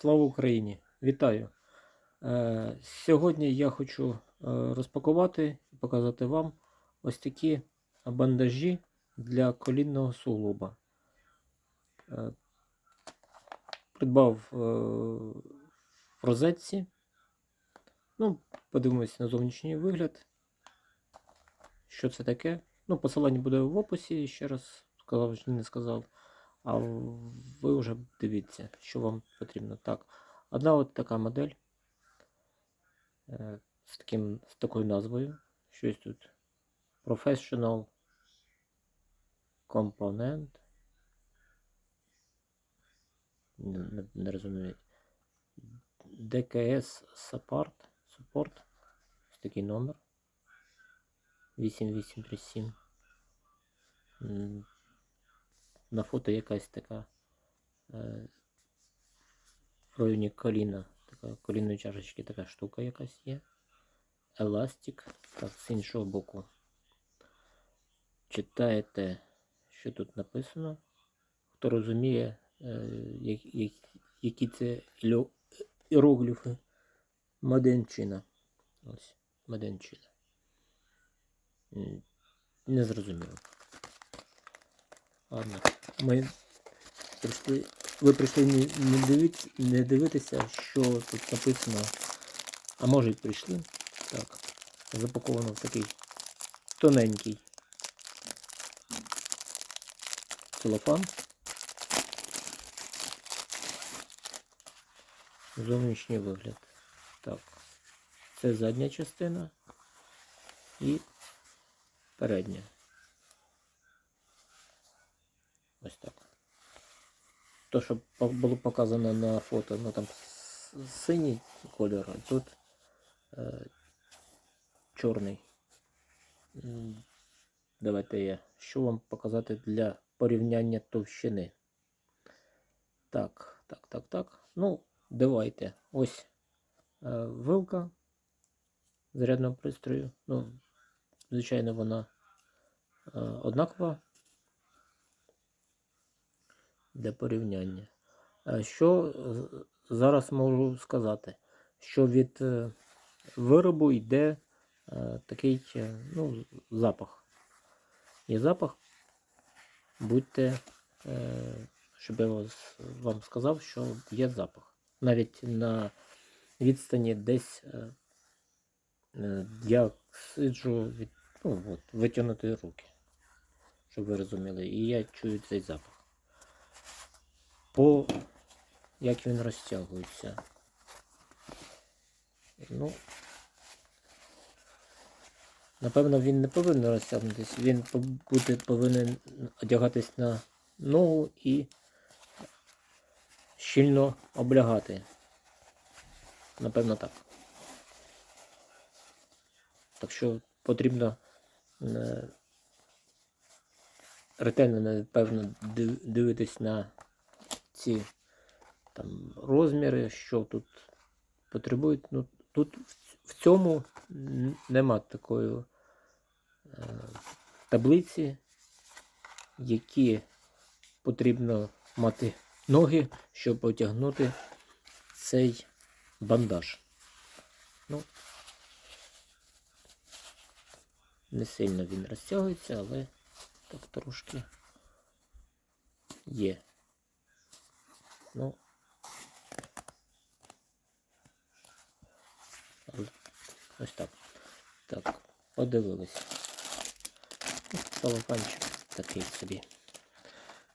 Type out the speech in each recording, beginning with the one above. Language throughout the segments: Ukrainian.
Слава Україні! Вітаю! Е, Сьогодні я хочу е, розпакувати і показати вам ось такі бандажі для колінного суглоба. Е, Придбав в розетці. Ну, подивимось на зовнішній вигляд. Що це таке? Ну, посилання буде в описі, ще раз сказав, не сказав. А ви вже дивіться, що вам потрібно. Так, одна от така модель е, з, таким, з такою назвою. Щось тут Professional Component. Не, не, не розумію. DKS Support. Support. Ось такий номер. 8837. На фото якась така е, в районі коліна, така колінної чашечки така штука якась є. Еластик. Так, з іншого боку. Читаєте, що тут написано. Хто розуміє, е, як, як, які це іерогліфи. Маденчина. Ось, Маденчина. М, Не зрозуміло. Ладно, ми прийшли. Ви прийшли не, дивить, не дивитися, що тут написано. А може й прийшли. Так. Запаковано в такий тоненький целофан. Зовнішній вигляд. Так. Це задня частина і передня. Ось так. То, що було показано на фото, ну там синій кольор, а тут е, чорний. Давайте я що вам показати для порівняння товщини. Так, так, так, так. Ну, давайте. Ось е, вилка зарядного пристрою. Ну, звичайно, вона е, однакова для порівняння. Е, Що зараз можу сказати? Що від е, виробу йде е, такий е, ну, запах. Є запах. Будьте, е, щоб я вам сказав, що є запах. Навіть на відстані десь е, е, я сиджу від ну, витягнути руки, щоб ви розуміли, і я чую цей запах по як він розтягується. Ну, напевно, він не повинен розтягнутися, він бути повинен одягатись на ногу і щільно облягати. Напевно, так. Так що потрібно е, ретельно, напевно, дивитись на ці там розміри, що тут потребують. Ну, тут в- цьому нема такої е, таблиці, які потрібно мати ноги, щоб одягнути цей бандаж. Ну, не сильно він розтягується, але так трошки є. Ну. Ось так. Так, подивились. Ну, такий собі.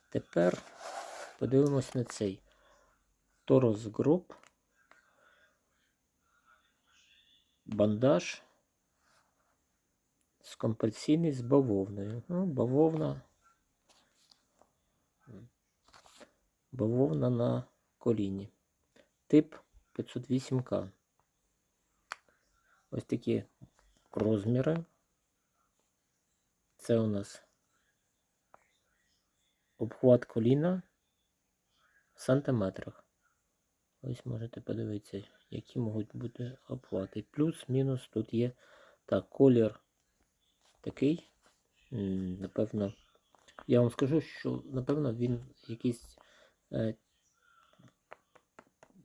Тепер подивимось на цей Торос Group. Бандаж з компресійний з бавовною. Ну, бавовна. Бавовна на коліні. Тип 508К. Ось такі розміри. Це у нас обхват коліна в сантиметрах. Ось можете подивитися, які можуть бути обхвати. Плюс-мінус тут є. Так, колір такий. Напевно, я вам скажу, що напевно він якийсь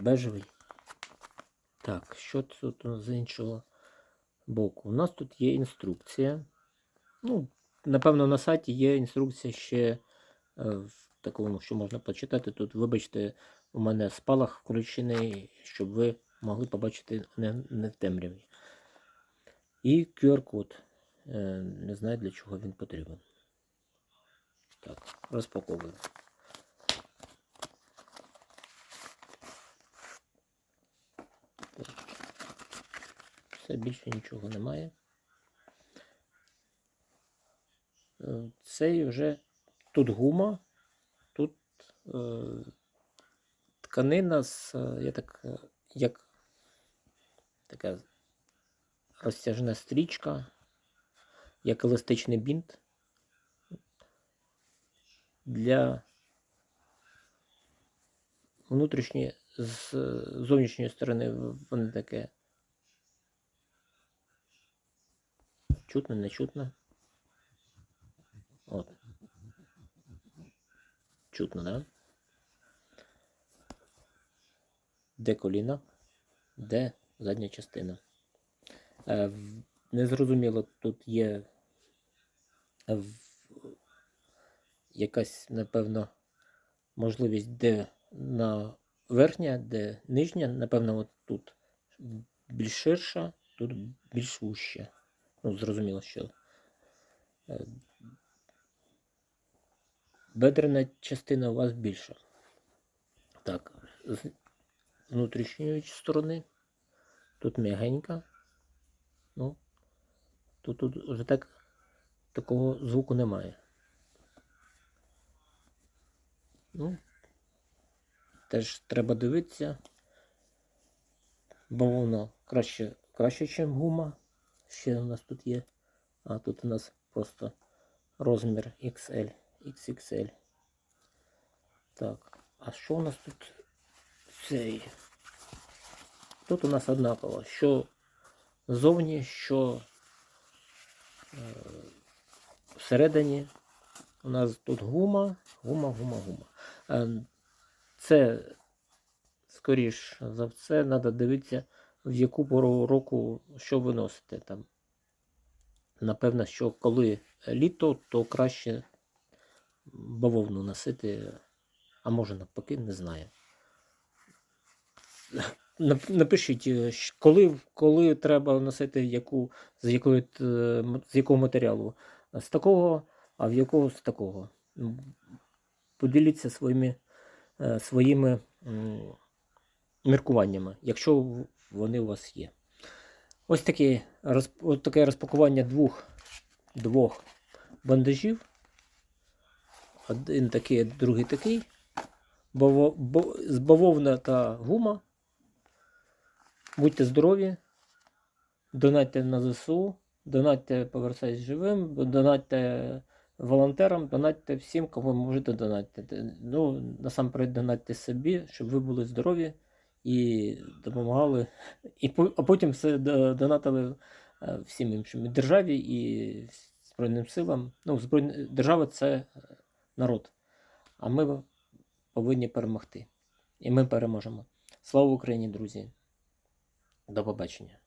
бежевий. Так, що тут з іншого боку? У нас тут є інструкція. Ну, напевно, на сайті є інструкція ще е, в такому, що можна почитати. Тут, вибачте, у мене спалах включений, щоб ви могли побачити не, не в темряві. І QR-код. Е, Не знаю, для чого він потрібен. Так, розпаковуємо. Все більше нічого немає. Е, Цей вже тут гума, тут е, тканина з, е, я так, е, як така розтяжна стрічка, як еластичний бінт для внутрішньої з зовнішньої сторони вони таке чутно, не чутно. От. Чутно, да? Де коліна, де задня частина. Е, Незрозуміло, тут є е, в- якась, напевно, можливість, де на верхня, де нижня, напевно, от тут більш ширша, тут більш вуща. Ну, зрозуміло, що е, бедрена частина у вас більша. Так, з внутрішньої сторони. Тут м'ягенька. Ну, тут, тут вже так такого звуку немає. Ну, теж треба дивитися. Бо воно краще, краще, ніж гума. Ще у нас тут є. А тут у нас просто розмір XL, XXL. Так, а що у нас тут цей? Тут у нас однаково, що ззовні, що е, всередині. У нас тут гума, гума, гума, гума. Е, Це, скоріш за все, треба дивитися, в яку пору року що ви носите там. Напевно, що коли літо, то краще бавовну носити, а може навпаки, не знаю. Напишіть, е, коли, коли треба носити яку, з, якої, з якого матеріалу. З такого, а в якого з такого. Поділіться своїми, е, своїми міркуваннями, якщо вони у вас є. Ось таке, ось таке розпакування двох, двох бандажів. Один такий, другий такий. Баво, бо, з бавовна та гума. Будьте здорові, донатьте на ЗСУ, донатьте «Поверсайся живим, донатьте волонтерам, донатьте всім, кому можете донатити. Ну, насамперед донатьте собі, щоб ви були здорові і допомагали. І, а потім все донатили е, всім іншим і державі і Збройним силам. Ну, Збройні... Держава це е, народ. А ми повинні перемогти. І ми переможемо. Слава Україні, друзі! До побачення.